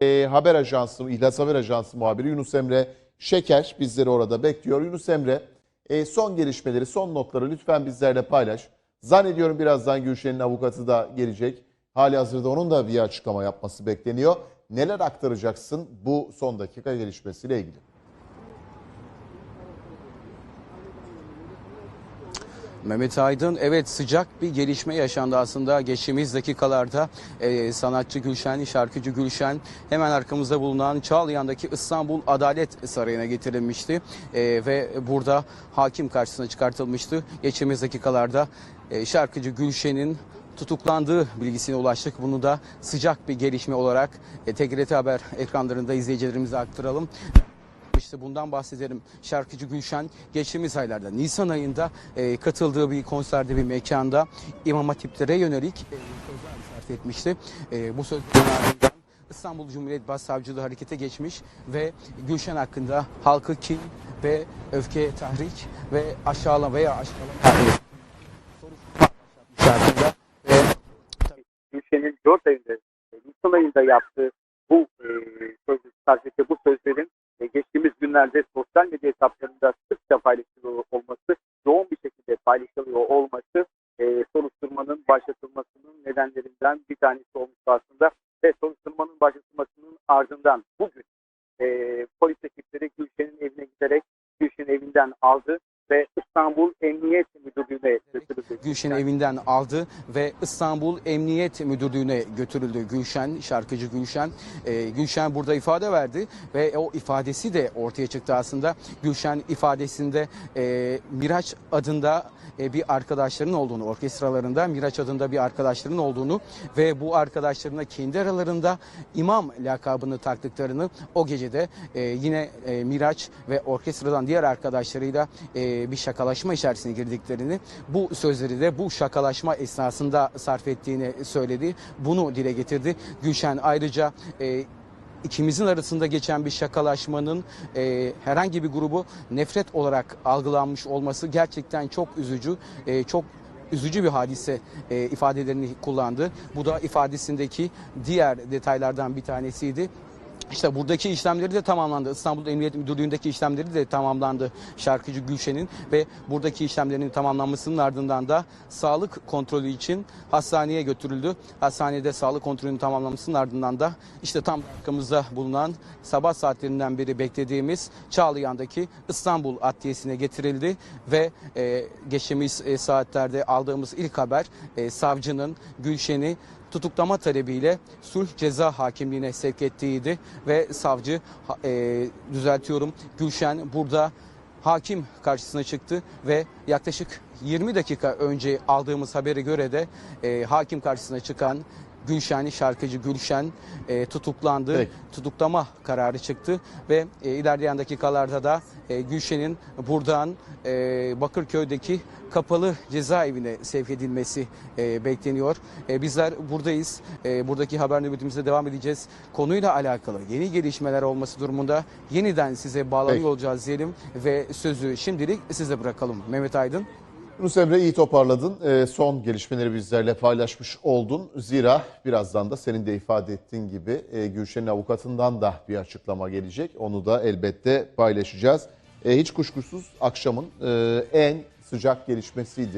e, haber ajansı, İhlas Haber Ajansı muhabiri Yunus Emre Şeker bizleri orada bekliyor. Yunus Emre e, son gelişmeleri, son notları lütfen bizlerle paylaş. Zannediyorum birazdan Gülşen'in avukatı da gelecek. Hali hazırda onun da bir açıklama yapması bekleniyor. Neler aktaracaksın bu son dakika gelişmesiyle ilgili? Mehmet Aydın evet sıcak bir gelişme yaşandı aslında geçtiğimiz dakikalarda Ee, sanatçı Gülşen, şarkıcı Gülşen hemen arkamızda bulunan Çağlayan'daki İstanbul Adalet Sarayı'na getirilmişti Ee, ve burada hakim karşısına çıkartılmıştı. Geçtiğimiz dakikalarda e, şarkıcı Gülşen'in tutuklandığı bilgisine ulaştık. Bunu da sıcak bir gelişme olarak e, TGRT Haber ekranlarında izleyicilerimize aktaralım. İşte bundan bahsedelim. Şarkıcı Gülşen geçtiğimiz aylarda Nisan ayında e, katıldığı bir konserde bir mekanda İmam Hatiplere yönelik e, sözler sarf etmişti. E, bu sözlerin ardından İstanbul Cumhuriyet Başsavcılığı harekete geçmiş ve Gülşen hakkında halkı kin ve öfke tahrik ve aşağılama veya aşağılama hakkında ve Gülşen'in 4 ayında, Nisan ayında yaptığı bu e, sözlü sadece bu geçtiğimiz günlerde sosyal medya hesaplarında sıkça paylaşılıyor olması, yoğun bir şekilde paylaşılıyor olması e, soruşturmanın başlatılmasının nedenlerinden bir tanesi olmuş aslında ve soruşturmanın başlatılmasının ardından bugün e, polis ekipleri Gülşen'in evine giderek Gülşen'in evinden aldı ve İstanbul Emniyet Müdürlüğü'ne. Gülşen'i evinden aldı ve İstanbul Emniyet Müdürlüğü'ne götürüldü Gülşen, şarkıcı Gülşen. Ee, Gülşen burada ifade verdi ve o ifadesi de ortaya çıktı aslında. Gülşen ifadesinde e, Miraç adında e, bir arkadaşlarının olduğunu, orkestralarında Miraç adında bir arkadaşlarının olduğunu ve bu arkadaşlarına kendi aralarında imam lakabını taktıklarını o gecede e, yine e, Miraç ve orkestradan diğer arkadaşlarıyla e, bir şakalaşma içerisine girdiklerini, bu sözleri de bu şakalaşma esnasında sarf ettiğini söyledi. Bunu dile getirdi. Gülşen ayrıca e, ikimizin arasında geçen bir şakalaşmanın e, herhangi bir grubu nefret olarak algılanmış olması gerçekten çok üzücü, e, çok üzücü bir hadise e, ifadelerini kullandı. Bu da ifadesindeki diğer detaylardan bir tanesiydi. İşte buradaki işlemleri de tamamlandı. İstanbul Emniyet Müdürlüğü'ndeki işlemleri de tamamlandı şarkıcı Gülşen'in ve buradaki işlemlerin tamamlanmasının ardından da sağlık kontrolü için hastaneye götürüldü. Hastanede sağlık kontrolünün tamamlanmasının ardından da işte tam arkamızda bulunan sabah saatlerinden beri beklediğimiz Çağlayan'daki İstanbul Adliyesi'ne getirildi ve e, geçtiğimiz e, saatlerde aldığımız ilk haber e, savcının Gülşen'i tutuklama talebiyle sulh ceza hakimliğine sevk ettiğiydi ve savcı e, düzeltiyorum Gülşen burada hakim karşısına çıktı ve yaklaşık 20 dakika önce aldığımız habere göre de e, hakim karşısına çıkan Gülşen, şarkıcı Gülşen e, tutuklandı. Peki. Tutuklama kararı çıktı ve e, ilerleyen dakikalarda da e, Gülşen'in buradan e, Bakırköy'deki kapalı cezaevine sevk edilmesi e, bekleniyor. E, bizler buradayız. E, buradaki haber nöbetimize devam edeceğiz. Konuyla alakalı yeni gelişmeler olması durumunda yeniden size bağlanıyor Peki. olacağız diyelim ve sözü şimdilik size bırakalım. Mehmet Aydın. Yunus Emre iyi toparladın. Ee, son gelişmeleri bizlerle paylaşmış oldun. Zira birazdan da senin de ifade ettiğin gibi e, Gülşen'in avukatından da bir açıklama gelecek. Onu da elbette paylaşacağız. E, hiç kuşkusuz akşamın e, en sıcak gelişmesiydi.